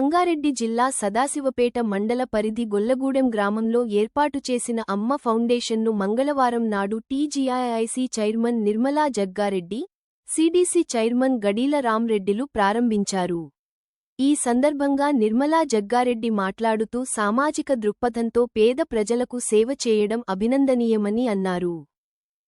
సంగారెడ్డి జిల్లా సదాశివపేట మండల పరిధి గొల్లగూడెం గ్రామంలో ఏర్పాటు చేసిన అమ్మ ఫౌండేషన్ను మంగళవారం నాడు TGIIC chairman Nirmala Jaggareddy CDC chairman Gadeela రామ్రెడ్డిలు ప్రారంభించారు. ఈ సందర్భంగా నిర్మలా జగ్గారెడ్డి మాట్లాడుతూ సామాజిక దృక్పథంతో పేద ప్రజలకు సేవ చేయడం అభినందనీయమని అన్నారు.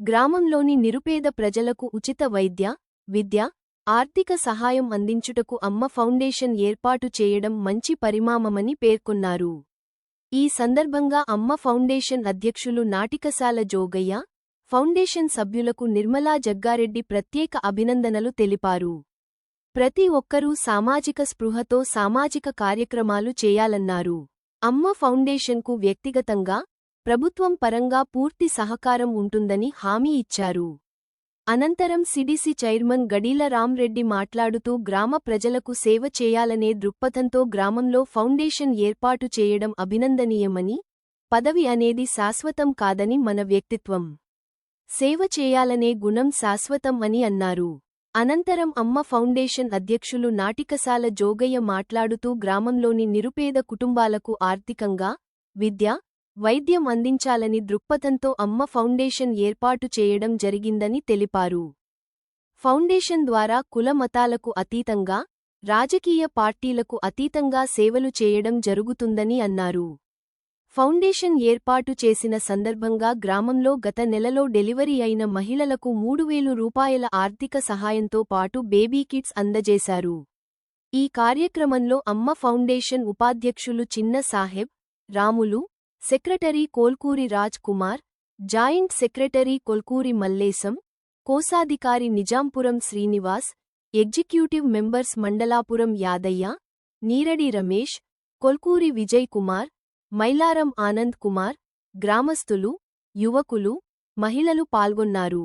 గ్రామంలోని నిరుపేద ప్రజలకు ఉచిత వైద్య విద్య ఆర్థిక సహాయం అందించుటకు అమ్మ ఫౌండేషన్ ఏర్పాటు చేయడం మంచి పరిమామమని పేర్కొన్నారు. ఈ సందర్భంగా అమ్మ ఫౌండేషన్ అధ్యక్షులు నాటికశాల జోగయ్య ఫౌండేషన్ సభ్యులకు నిర్మలా జగ్గారెడ్డి ప్రత్యేక అభినందనలు తెలిపారు. ప్రతి ఒక్కరూ సామాజిక స్పృహతో సామాజిక కార్యక్రమాలు చేయాలన్నారు. అమ్మ ఫౌండేషన్కు వ్యక్తిగతంగా ప్రభుత్వం పరంగా పూర్తి సహకారం ఉంటుందని హామీ ఇచ్చారు. అనంతరం సిడిసి చైర్మన్ గడీల రామ్రెడ్డి మాట్లాడుతూ గ్రామ ప్రజలకు సేవ చేయాలనే దృక్పథంతో గ్రామంలో ఫౌండేషన్ ఏర్పాటు చేయడం అభినందనీయమని పదవి అనేది శాశ్వతం కాదని మన వ్యక్తిత్వం. సేవ చేయాలనే గుణం శాశ్వతం అని అన్నారు. అనంతరం అమ్మ ఫౌండేషన్ అధ్యక్షులు నాటికసాల జోగయ్య మాట్లాడుతూ గ్రామంలోని నిరుపేద కుటుంబాలకు ఆర్థికంగా విద్య వైద్యం అందించాలని దృక్పథంతో అమ్మ ఫౌండేషన్ ఏర్పాటు చేయడం జరిగిందని తెలిపారు. ఫౌండేషన్ ద్వారా కుల మతాలకు అతీతంగా రాజకీయ పార్టీలకు అతీతంగా సేవలు చేయడం జరుగుతుందని అన్నారు. ఫౌండేషన్ ఏర్పాటు చేసిన సందర్భంగా గ్రామంలో గత నెలలో డెలివరీ అయిన మహిళలకు మూడు వేలు రూపాయల ఆర్థిక సహాయంతో పాటు బేబీ కిట్స్ అందజేశారు. ఈ కార్యక్రమంలో అమ్మ ఫౌండేషన్ ఉపాధ్యక్షులు Chinna Saheb Ramulu secretary Kolkuri Raj Kumar joint secretary Kolkuri Mallesham కోశాధికారి నిజాంపురం శ్రీనివాస్ ఎగ్జిక్యూటివ్ మెంబర్స్ మండలాపురం యాదయ్య నీరడి రమేష్ కొల్కూరి విజయ్ కుమార్ మైలారం ఆనంద్ కుమార్ గ్రామస్థులు యువకులు మహిళలు పాల్గొన్నారు.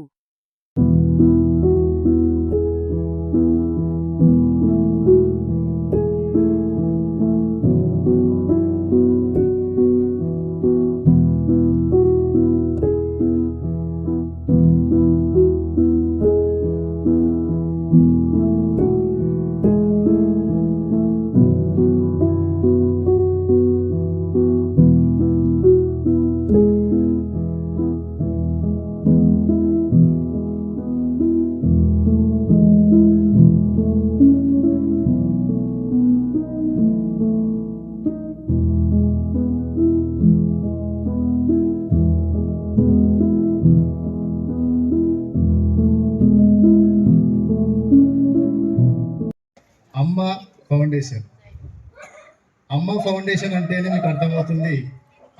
అమ్మ ఫౌండేషన్ అంటేనే మీకు అర్థమవుతుంది.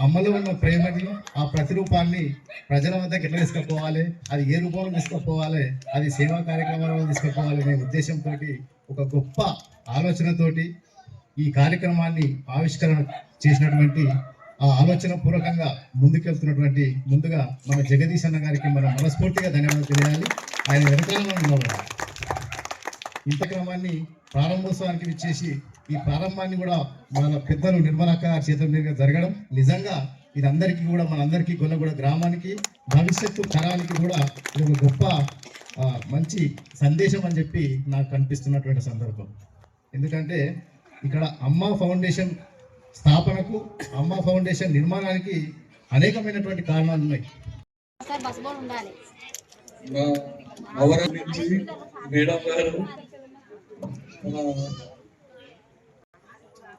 అమ్మలో ఉన్న ప్రేమని ఆ ప్రతిరూపాన్ని ప్రజల వద్దకు ఎట్లా తీసుకుపోవాలి? అది ఏ రూపంలో తీసుకుపోవాలి? అది సేవా కార్యక్రమాలలో తీసుకుపోవాలి అనే ఉద్దేశంతో ఒక గొప్ప ఆలోచనతోటి ఈ కార్యక్రమాన్ని ఆవిష్కరణ చేసినటువంటి ఆ ఆలోచన పూర్వకంగా ముందుకెళ్తున్నటువంటి ముందుగా మన జగదీశ్ అన్న గారికి మనం మనస్ఫూర్తిగా ధన్యవాదాలు తెలియాలి. ఆయన వెనకాల మనం ఇంత క్రమాన్ని ప్రారంభోత్సవానికి విచ్చేసి ఈ ప్రారంభాన్ని కూడా మన పెద్దలు నిర్మలక్క చేతుల మీదుగా జరగడం. నిజంగా ఇది అందరికీ కూడా మనందరికీ గొల్లగూడ గ్రామానికి భవిష్యత్తు తరానికి కూడా ఇది ఒక గొప్ప మంచి సందేశం అని చెప్పి నాకు కనిపిస్తున్నటువంటి సందర్భం. ఎందుకంటే ఇక్కడ అమ్మ ఫౌండేషన్ స్థాపనకు అమ్మ ఫౌండేషన్ నిర్మాణానికి అనేకమైనటువంటి కారణాలు ఉన్నాయి. మేడం గారు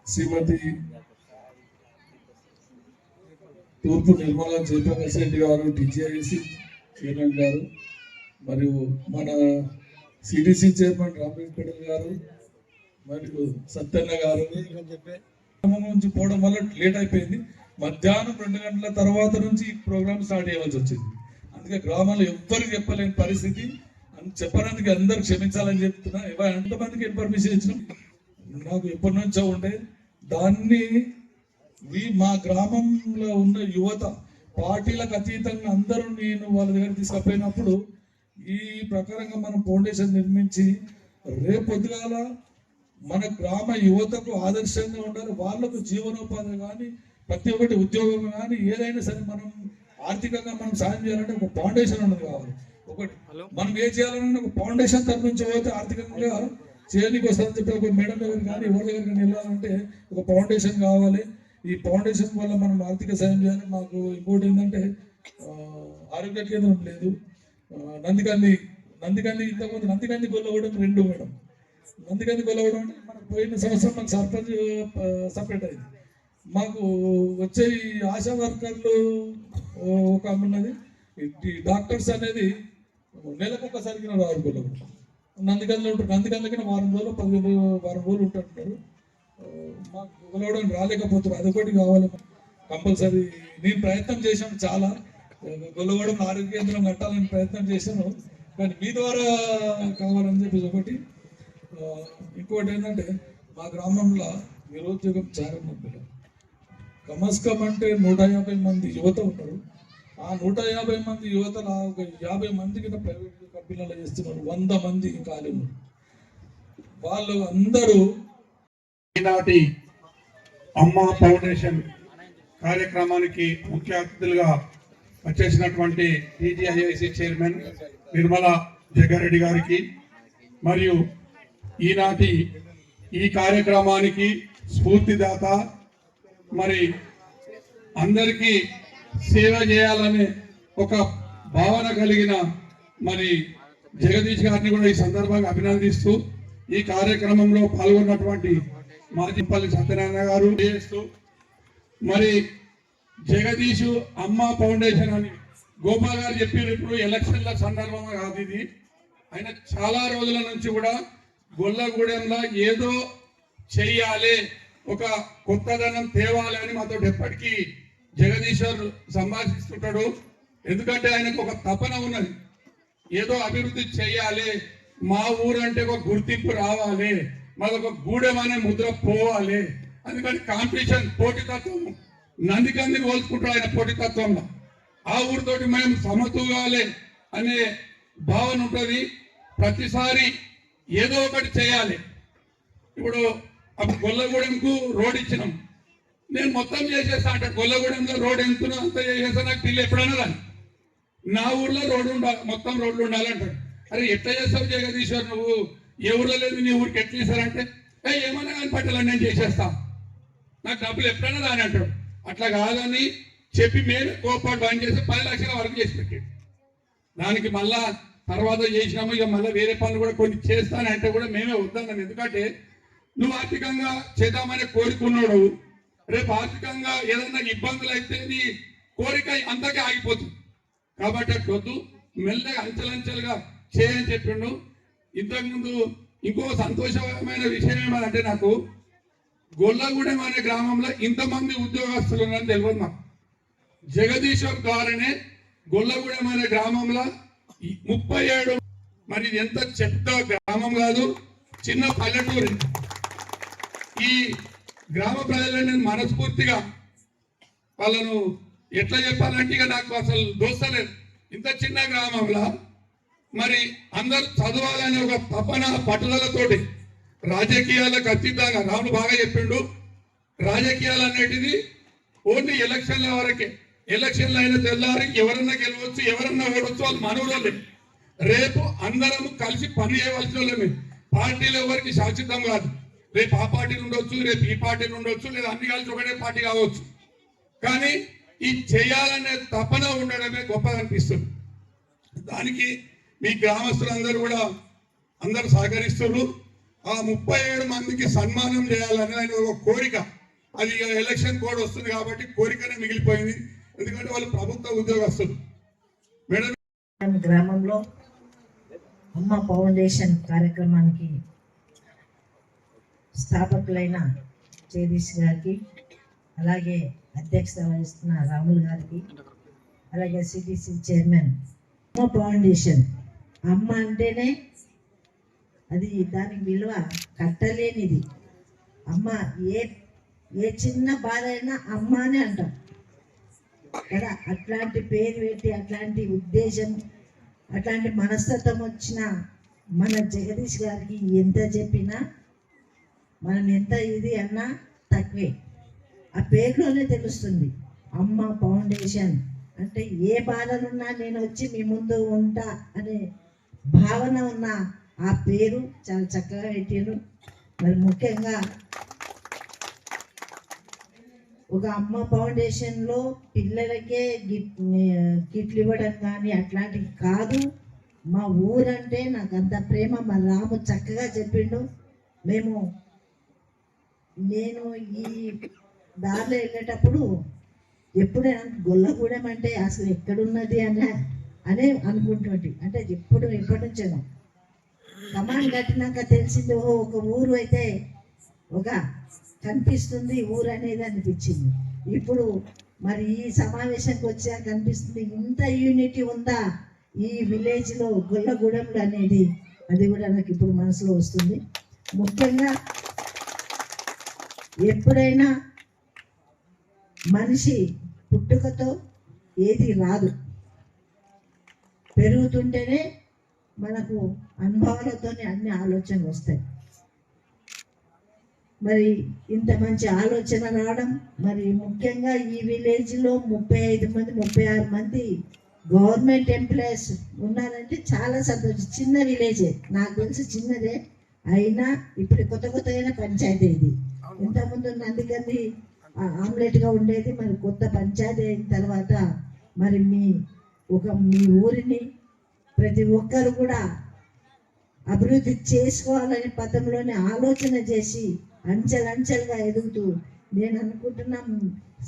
శ్రీమతి తూర్పు నిర్మలా చైతన్య రెడ్డి గారు టీజీఐసి చైర్మన్ గారు మరియు మన సిడిసి చైర్మన్ రామేష్ గారు మరియు సత్యన్న గారు. గ్రామం నుంచి పోవడం వల్ల లేట్ అయిపోయింది. మధ్యాహ్నం రెండు గంటల తర్వాత నుంచి ఈ ప్రోగ్రామ్ స్టార్ట్ చేయవలసి వచ్చింది. అందుకే గ్రామంలో ఎవ్వరికి చెప్పలేని పరిస్థితి. అని చెప్పడానికి అందరూ క్షమించాలని చెప్తున్నా. ఎంతమందికి ఇన్ఫర్మేషన్ ఇచ్చినాం నాకు ఎప్పటి నుంచో ఉండే దాన్ని వీ- మా గ్రామంలో ఉన్న యువత పార్టీలకు అతీతంగా అందరూ నేను వాళ్ళ దగ్గర తీసుకుపోయినప్పుడు ఈ ప్రకారంగా మనం ఫౌండేషన్ నిర్మించి రేపొద్దుగాల మన గ్రామ యువతకు ఆదర్శంగా ఉండాలి. వాళ్ళకు జీవనోపాధి కానీ ప్రతి ఒక్కటి ఉద్యోగం కానీ ఏదైనా సరే మనం ఆర్థికంగా మనం సాయం చేయాలంటే ఒక ఫౌండేషన్ ఉన్నది కావాలి. ఒకటి మనం ఏ చేయాలన్నా ఒక ఫౌండేషన్ తరఫు నుంచి పోతే ఆర్థికంగా చేయడానికి వస్తుందని చెప్పి ఒక మేడం దగ్గర కానీ ఎవరి దగ్గర కానీ వెళ్ళాలంటే ఒక ఫౌండేషన్ కావాలి. ఈ ఫౌండేషన్ వల్ల మనం ఆర్థిక సాయం చేయాలి. మాకు ఇంకోటి ఏంటంటే ఆరోగ్య కేంద్రం లేదు. నందికంది నందికంది ఇంతకుముందు నందికంది కొల్లవడం రెండు మేడం. నందికంది కొల్లవడం అంటే మనకు పోయిన సంవత్సరం మనకు సర్పంచ్ సపరేట్ అయింది. మాకు వచ్చే ఈ ఆశా వర్కర్లు ఒక ఉన్నది. డాక్టర్స్ అనేది నెలకు ఒకసారికి రారు కొల్లవడం నందికందులో ఉంటారు నందికందుకనే వారం రోజులు పదిహేను వారం రోజులు ఉంటుంటారు మాకు గొలవడం రాలేకపోతున్నారు. అదొకటి కావాలి కంపల్సరీ. నేను ప్రయత్నం చేశాను చాలా. గొలవడం ఆరోగ్య కేంద్రం కట్టాలని ప్రయత్నం చేశాను. కానీ మీ ద్వారా కావాలని చెప్పేసి ఒకటి. ఇంకోటి ఏంటంటే మా గ్రామంలో నిరుద్యోగం చాలా మంది కమస్కం అంటే నూట యాభై మంది యువత ఉంటారు ఆ నూట యాభై మంది యువతల ఒక యాభై మందికి ప్రైవేట్ కంపెనీలో చేస్తున్నారు. వంద మంది కాలేము వాళ్ళు అందరూ ఈనాటి అమ్మ ఫౌండేషన్ కార్యక్రమానికి ముఖ్య అతిథులుగా వచ్చేసినటువంటి టీజీఐఐసి చైర్మన్ నిర్మల జగ్గారెడ్డి గారికి మరియు ఈనాటి ఈ కార్యక్రమానికి స్ఫూర్తిదాత మరి అందరికీ సేవ చేయాలనే ఒక భావన కలిగిన మరి జగదీష్ గారిని కూడా ఈ సందర్భంగా అభినందిస్తూ ఈ కార్యక్రమంలో పాల్గొన్నటువంటి మాజీపల్లి సత్యనారాయణ గారు చేస్తూ మరి జగదీష్ అమ్మ ఫౌండేషన్ అని గోపాల్ గారు చెప్పిన ఇప్పుడు ఎలక్షన్ల సందర్భంగా కాదు ఇది. ఆయన చాలా రోజుల నుంచి కూడా గొల్లగూడెంలో ఏదో చెయ్యాలి ఒక కొత్తదనం తేవాలి అని మాతో ఎప్పటికీ జగదీశ్వర్ సంభాషిస్తుంటాడు. ఎందుకంటే ఆయనకు ఒక తపన ఉన్నది. ఏదో అభివృద్ధి చేయాలి. మా ఊరు అంటే ఒక గుర్తింపు రావాలి. మాకు ఒక గూడెం అనే ముద్ర పోవాలి. అందుకని కాంపిటీషన్ పోటీతత్వం. నందికంది కోల్చుకుంటాడు ఆయన పోటీతత్వంలో. ఆ ఊరితోటి మేము సమతూగాలి అనే భావన ఉంటుంది. ప్రతిసారి ఏదో ఒకటి చేయాలి. ఇప్పుడు అప్పుడు గొల్లగూడెంకు రోడ్ ఇచ్చినాం. నేను మొత్తం చేసేస్తా అంటే గొల్లగూడెంలో రోడ్ ఎంతున్నా అంత చేసేస్తా నాకు ఢిల్లీ ఎప్పుడైనా నా ఊర్లో రోడ్డు ఉండాలి మొత్తం రోడ్లు ఉండాలంటాడు. అరే ఎట్లా చేస్తావు జగదీశ్వర్ నువ్వు? ఏ ఊర్లో లేదు నీ ఊరికి ఎట్లా చేశారంటే ఏ ఏమన్నా కానీ పట్టాలని నేను చేసేస్తా. నాకు డబ్బులు ఎప్పుడైనా రాని అంటాడు అట్లా కాదని చెప్పి మేమే కోపాటు బంద్ చేసి పది లక్షల వరకు చేసి పెట్టాడు. దానికి మళ్ళా తర్వాత చేసినాము ఇక మళ్ళీ వేరే పనులు కూడా కొన్ని చేస్తానంటే కూడా మేమే వద్దాం ఎందుకంటే నువ్వు ఆర్థికంగా చేద్దామనే కోరుకున్నాడు రేపు ఆర్థికంగా ఏదైనా ఇబ్బందులు అయితే నీ కోరిక అంతకే ఆగిపోతుంది. కాబట్టి అట్లా వద్దు మెల్లగా అంచెలంచెలుగా చేయని చెప్పిండు ఇంతకుముందు ఇంకో సంతోషమైన విషయం ఏమంటే నాకు గొల్లగూడెం అనే గ్రామంలో ఇంతమంది ఉద్యోగస్తులు ఉన్నారని తెలియదు నాకు. జగదీశ్వర్ ద్వారానే గొల్లగూడెం అనే గ్రామంలో ముప్పై ఏడు మరి ఎంత చెత్త గ్రామం కాదు చిన్న పల్లెటూరు ఈ గ్రామ ప్రజలను నేను మనస్ఫూర్తిగా వాళ్ళను ఎట్లా చెప్పాలంటే ఇక నాకు అసలు దోస్తలేదు ఇంత చిన్న గ్రామంలో మరి అందరు చదవాలనే ఒక తపన పట్టుదలతోటి రాజకీయాలకు అతీతంగా రాముడు బాగా చెప్పిండు. రాజకీయాలు అనేటిది ఓన్లీ ఎలక్షన్ల వరకే. ఎలక్షన్లు అయిన తెల్లారి ఎవరన్నా గెలవచ్చు ఎవరన్నా ఓడవచ్చు వాళ్ళు మనవులే రేపు అందరం కలిసి పని చేయవలసిన వాళ్ళమే. పార్టీలు ఎవరికి శాశ్వతం కాదు. రేపు ఆ పార్టీలు ఉండొచ్చు రేపు ఈ పార్టీలు ఉండొచ్చు లేదా అన్ని కలిసి ఒకటే పార్టీ కావచ్చు. కానీ ఈ చేయాలనే తపన ఉండడమే గొప్పగా అనిపిస్తుంది దానికి మీ గ్రామస్తులందరూ కూడా అందరూ సహకరిస్తున్నారు ఆ ముప్పై ఏడు మందికి సన్మానం చేయాలని ఆయన ఒక కోరిక. అది ఎలక్షన్ కోడ్ వస్తుంది కాబట్టి కోరికనే మిగిలిపోయింది. ఎందుకంటే వాళ్ళు ప్రభుత్వ ఉద్యోగస్తులు. మేడం గ్రామంలో అమ్మ ఫౌండేషన్ కార్యక్రమానికి స్థాపకులైన జగదీష్ గారికి అలాగే అధ్యక్షత వహిస్తున్న రాహుల్ గారికి అలాగే సిటిసి చైర్మన్ అమ్మ ఫౌండేషన్. అమ్మ అంటేనే అది దానికి విలువ కట్టలేనిది. అమ్మ ఏ ఏ చిన్న బాధ అయినా అమ్మ అని అంటాం. కదా అట్లాంటి పేరు పెట్టి అట్లాంటి ఉద్దేశం అట్లాంటి మనస్తత్వం వచ్చిన మన జగదీష్ గారికి ఎంత చెప్పినా మనం ఎంత ఇది అన్నా తక్కువే. ఆ పేరులోనే తెలుస్తుంది. అమ్మ ఫౌండేషన్. అంటే ఏ బాధలున్నా నేను వచ్చి మీ ముందు ఉంటా అనే భావన ఉన్న ఆ పేరు చాలా చక్కగా పెట్టాను మరి ముఖ్యంగా ఒక అమ్మ ఫౌండేషన్లో పిల్లలకే గిట్ కిట్లు ఇవ్వడం కానీ అట్లాంటివి కాదు. మా ఊరంటే నాకు అంత ప్రేమ. మా రాము చక్కగా చెప్పిండు. మేము నేను ఈ దారిలో వెళ్ళేటప్పుడు ఎప్పుడైనా గొల్లగూడెం అంటే అసలు ఎక్కడున్నది అనే అనే అనుకుంటుంది అంటే ఎప్పుడు ఎప్పటి నుంచో కమాండ్ కట్టినాక తెలిసింది ఓ ఒక ఊరు అయితే ఒక కనిపిస్తుంది ఊరు అనేది అనిపించింది. ఇప్పుడు మరి ఈ సమావేశానికి వచ్చాక కనిపిస్తుంది ఇంత యూనిటీ ఉందా ఈ విలేజ్లో గొల్లగూడెంలో అనేది. అది కూడా నాకు ఇప్పుడు మనసులో వస్తుంది. ముఖ్యంగా ఎప్పుడైనా మనిషి పుట్టుకతో ఏది రాదు. పెరుగుతుంటేనే మనకు అనుభవాలతోనే అన్ని ఆలోచనలు వస్తాయి. మరి ఇంత మంచి ఆలోచన రావడం మరి ముఖ్యంగా ఈ విలేజ్లో ముప్పై ఐదు మంది ముప్పై ఆరు మంది గవర్నమెంట్ ఎంప్లాయీస్ ఉన్నారంటే చాలా సంతోషం. చిన్న విలేజే నాకు తెలిసి చిన్నదే. అయినా ఇప్పుడు కొత్త కొత్తగా పంచాయతీ ఇది. ఇంతకుముందు నందిగంది ఆమ్లెట్గా ఉండేది మరి కొత్త పంచాయతీ అయిన తర్వాత మరి మీ ఒక మీ ఊరిని ప్రతి ఒక్కరు కూడా అభివృద్ధి చేసుకోవాలనే పథంలోనే ఆలోచన చేసి అంచెలంచెలుగా ఎదుగుతూ నేను అనుకుంటున్నా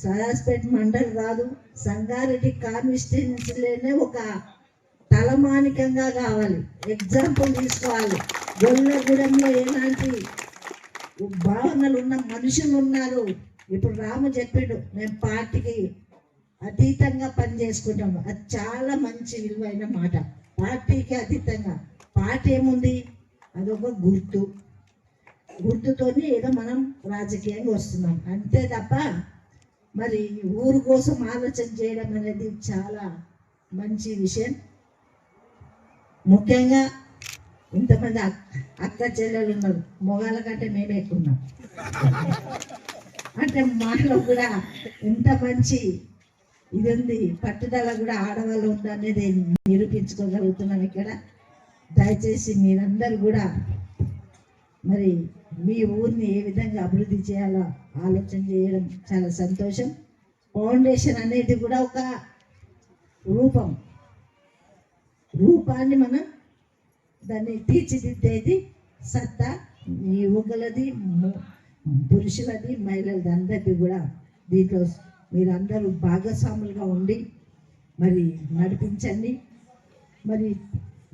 సరాజ్పేట మండల్ కాదు సంగారెడ్డి కాన్స్టిట్యున్సీలోనే ఒక తలమానికంగా కావాలి. ఎగ్జాంపుల్ తీసుకోవాలి. గొల్లగూడెంలో ఎలాంటి భావనలు ఉన్న మనుషులు ఉన్నారు ఇప్పుడు రాము చెప్పాడు మేము పార్టీకి అతీతంగా పనిచేసుకుంటాము. అది చాలా మంచి విలువైన మాట. పార్టీకి అతీతంగా. పార్టీ ఏముంది? అదొక గుర్తు. గుర్తుతోనే ఏదో మనం రాజకీయంగా వస్తున్నాం. అంతే తప్ప మరి ఊరు కోసం ఆలోచన చేయడం అనేది చాలా మంచి విషయం. ముఖ్యంగా ఇంతమంది అత్త అక్క చెల్లెలు ఉన్నారు. మొగాల కంటే మేమే ఎక్కువ ఉన్నాం. అంటే మాలో కూడా ఇంత మంచి ఇది ఉంది పట్టుదల కూడా ఆడవాళ్ళు ఉంది అనేది నిరూపించుకోగలుగుతున్నాం ఇక్కడ. దయచేసి మీరందరూ కూడా మరి మీ ఊరిని ఏ విధంగా అభివృద్ధి చేయాలో ఆలోచన చేయడం చాలా సంతోషం. ఫౌండేషన్ అనేది కూడా ఒక రూపం. రూపాన్ని మనం దాన్ని తీర్చిదిద్దేది సత్తా యువకులది పురుషులది మహిళలది అందరిది కూడా. దీంట్లో మీరందరూ భాగస్వాములుగా ఉండి మరి నడిపించండి. మరి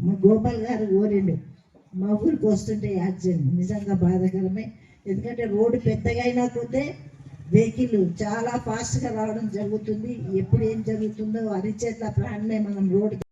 మా గోపాల్ గారు కోరిండు మా ఊరికి వస్తుంటే యాక్సిడెంట్ నిజంగా బాధాకరమే. ఎందుకంటే రోడ్డు పెద్దగా అయినా కొద్దే వెహికల్ చాలా ఫాస్ట్గా రావడం జరుగుతుంది. ఎప్పుడు ఏం జరుగుతుందో అరిచేత ప్రాణమే మనం రోడ్డు